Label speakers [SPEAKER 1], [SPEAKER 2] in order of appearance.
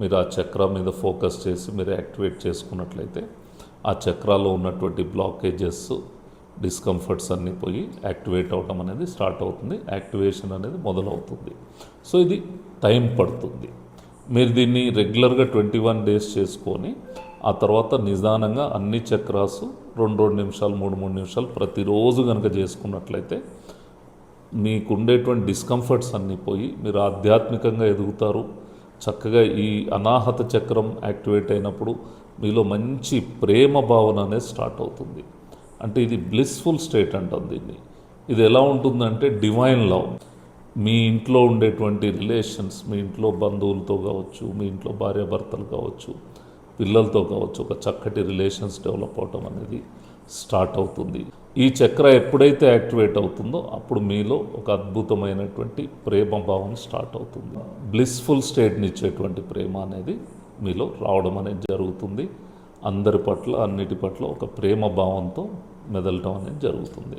[SPEAKER 1] మీరు ఆ చక్ర మీద ఫోకస్ చేసి మీరు యాక్టివేట్ చేసుకున్నట్లయితే ఆ చక్రాలో ఉన్నటువంటి బ్లాకేజెస్ డిస్కంఫర్ట్స్ అన్నీ పోయి యాక్టివేట్ అవడం అనేది స్టార్ట్ అవుతుంది. యాక్టివేషన్ అనేది మొదలవుతుంది. సో ఇది టైం పడుతుంది. మీరు దీన్ని రెగ్యులర్గా ట్వంటీ వన్ డేస్ చేసుకొని ఆ తర్వాత నిదానంగా అన్ని చక్రాసు రెండు రెండు నిమిషాలు మూడు మూడు నిమిషాలు ప్రతిరోజు కనుక చేసుకున్నట్లయితే మీకు ఉండేటువంటి డిస్కంఫర్ట్స్ అన్నీ పోయి మీరు ఆధ్యాత్మికంగా ఎదుగుతారు. చక్కగా ఈ అనాహత చక్రం యాక్టివేట్ అయినప్పుడు మీలో మంచి ప్రేమ భావన అనేది స్టార్ట్ అవుతుంది. అంటే ఇది బ్లిస్ఫుల్ స్టేట్ అంటాం దీన్ని. ఇది ఎలా ఉంటుందంటే డివైన్ లవ్ మీ ఇంట్లో ఉండేటువంటి రిలేషన్స్ మీ ఇంట్లో బంధువులతో కావచ్చు మీ ఇంట్లో భార్యాభర్తలు కావచ్చు పిల్లలతో కావచ్చు ఒక చక్కటి రిలేషన్స్ డెవలప్ అవటం అనేది స్టార్ట్ అవుతుంది. ఈ చక్ర ఎప్పుడైతే యాక్టివేట్ అవుతుందో అప్పుడు మీలో ఒక అద్భుతమైనటువంటి ప్రేమ భావం స్టార్ట్ అవుతుంది. బ్లిస్ఫుల్ స్టేట్ని ఇచ్చేటువంటి ప్రేమ అనేది మీలో రావడం అనేది జరుగుతుంది. అందరి పట్ల అన్నిటి పట్ల ఒక ప్రేమ భావంతో మెదలటం అనేది జరుగుతుంది.